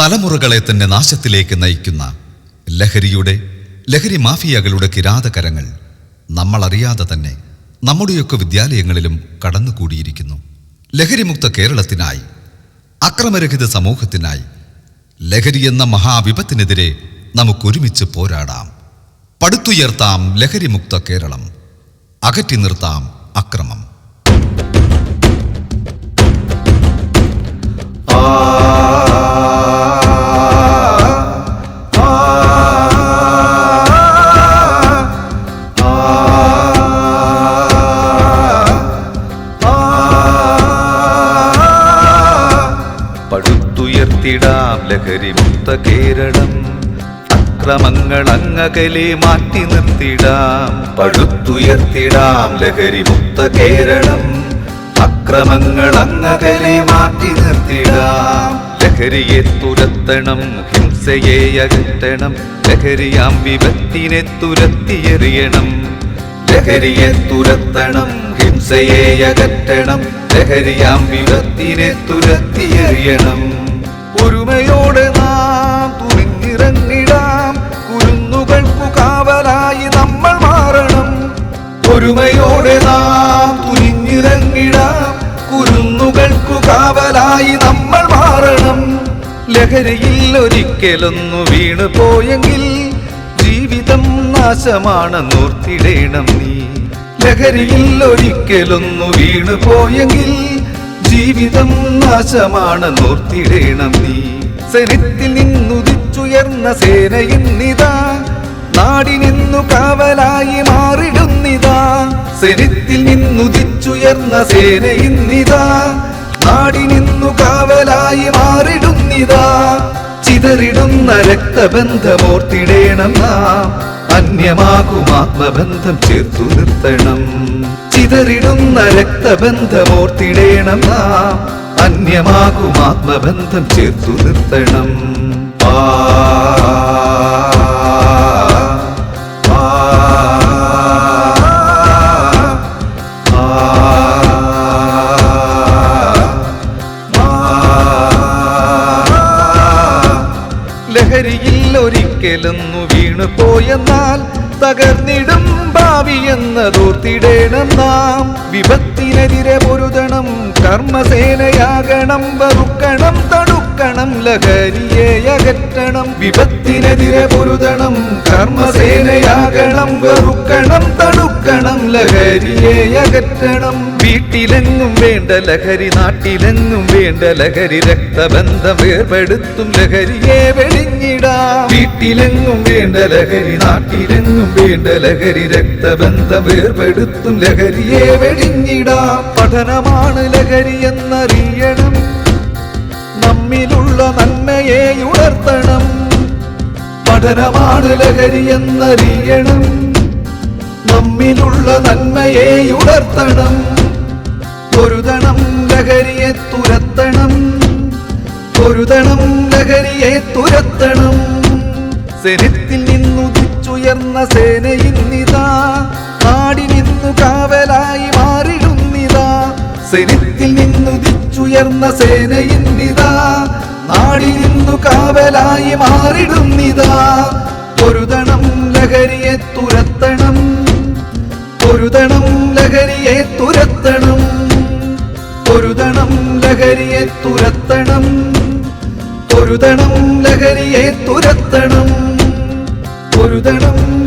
തലമുറകളെ തന്നെ നാശത്തിലേക്ക് നയിക്കുന്ന ലഹരിയുടെ ലഹരി മാഫിയകളുടെ കിരാതകരങ്ങൾ നമ്മളറിയാതെ തന്നെ നമ്മുടെയൊക്കെ വിദ്യാലയങ്ങളിലും കടന്നുകൂടിയിരിക്കുന്നു. ലഹരിമുക്ത കേരളത്തിനായി അക്രമരഹിത സമൂഹത്തിനായി ലഹരി എന്ന മഹാവിപത്തിനെതിരെ നമുക്കൊരുമിച്ച് പോരാടാം. പടുത്തുയർത്താം ലഹരിമുക്ത കേരളം അകറ്റി നിർത്താം അക്രമം. പടുത്തുയർത്തിടാം ലഹരിമുക്ത കേരളം. അക്രമങ്ങൾ അങ്ങകലെ മാറ്റി നിർത്തിടാം. പഴുത്തുയർത്തിടാം ലഹരി ലഹരിമുക്ത കേരളം. അക്രമങ്ങൾ അങ്ങകലെ മാറ്റി നിർത്തിടാം. ലഹരിയെ തുരത്തണം ഹിംസയെ അകറ്റണം. ലഹരിയാം വിപത്തിനെ തുരത്തിയെറിയണം. ലഹരിയെ തുരത്തണം ഹിംസയെ അകറ്റണം. ലഹരിയാം വിപത്തിനെ തുരത്തിയെറിയണം. ഒരുമയോടെ നാം തുണിഞ്ഞിറങ്ങിടാം കുരുന്നുകൾക്കു കാവലായി നമ്മൾ മാറണം. ഒരുമയോടെ നാം തുനിഞ്ഞിറങ്ങിടാം. കുരുന്നുകൾക്കു കാവലായി നമ്മൾ മാറണം. ലഹരിയിൽ ഒരിക്കലൊന്നു വീണു പോയെങ്കിൽ ജീവിതം നാശമാണെന്നോർത്തിടേണം നീ. ലഹരിയിൽ ഒരിക്കലൊന്നു വീണു പോയെങ്കിൽ ജീവിതം നാശമാണെന്നോർത്തിടേണം നീ. സെനത്തിൽ നിന്നുദിച്ചുയർന്ന സേനയിന്നിതാ നാടിനിന്നു കാവലായി മാറിടുന്നിതാ സെനത്തിൽ നിന്നുദിച്ചുയർന്ന സേനയിന്നിതാ നാടിനിന്നു കാവലായി മാറിടുന്നിതാ ചിതറിടുന്ന രക്തബന്ധമോർത്തിടേണം നാം. അന്യമാകും ആത്മബന്ധം ചേർത്തു നിർത്തണം. ചിതറിടുന്ന രക്തബന്ധമോർത്തിടേണം നാം അന്യമാകും ആത്മബന്ധം ചേർത്തു നിർത്തണം. ആ ലഹരിയിൽ ഒരിക്കലൊന്നു വീണു പോയെന്നാൽ തകർന്നിടും ഭാവി എന്നതോർത്തിടേണം നാം. വിപത്തിനെതിരെ പൊരുതണം കർമ്മസേനയാകണം വറുക്കണം തടുക്കണം ലഹരിയെ അകറ്റണം വിപത്തിനെതിരെ പൊരുതണം കർമ്മസേനയാകണം വെറുക്കണം തടുക്കണം ലഹരിയെ അകറ്റണം. വീട്ടിലെങ്ങും വേണ്ട ലഹരി നാട്ടിലെങ്ങും വേണ്ട ലഹരി രക്തബന്ധം വേർപെടുത്തും ലഹരിയെ വെടിഞ്ഞിടാം. വീട്ടിലെങ്ങും വേണ്ട ലഹരി നാട്ടിലെങ്ങും വേണ്ട ലഹരി രക്തബന്ധം വേർപെടുത്തും ലഹരിയെ വെടിഞ്ഞിടാം. പഠനമാണ് ലഹരി എന്നറിയണം. നമ്മിലുള്ള നന്മയെ ഉണർത്തണം. പഠനമാണ് ലഹരി എന്നറിയണം. നമ്മിലുള്ള നന്മയെ ഉണർത്തണം. പൊരുതണം ലഹരിയെ തുരത്തണം. പൊരുതണം ലഹരിയെ തുരത്തണം. സെനത്തിൽ നിന്നുദിച്ചുയർന്ന സേനയിന്നിതാ നാടിനിന്നു കാവലായി മാറിടുന്നിതാ സെനത്തിൽ നിന്നുദിച്ചുയർന്ന സേനയിന്നിതാ നാടിനിന്നു കാവലായി മാറിടുന്നിതാ. പൊരുതണം ലഹരിയെ തുരത്തണം. പൊരുതണം ലഹരിയെ തുരത്തണം. പൊരുതണം ലഹരിയെ തുരത്തണം. പൊരുതണം ലഹരിയെ തുരത്തണം. പൊരുതണം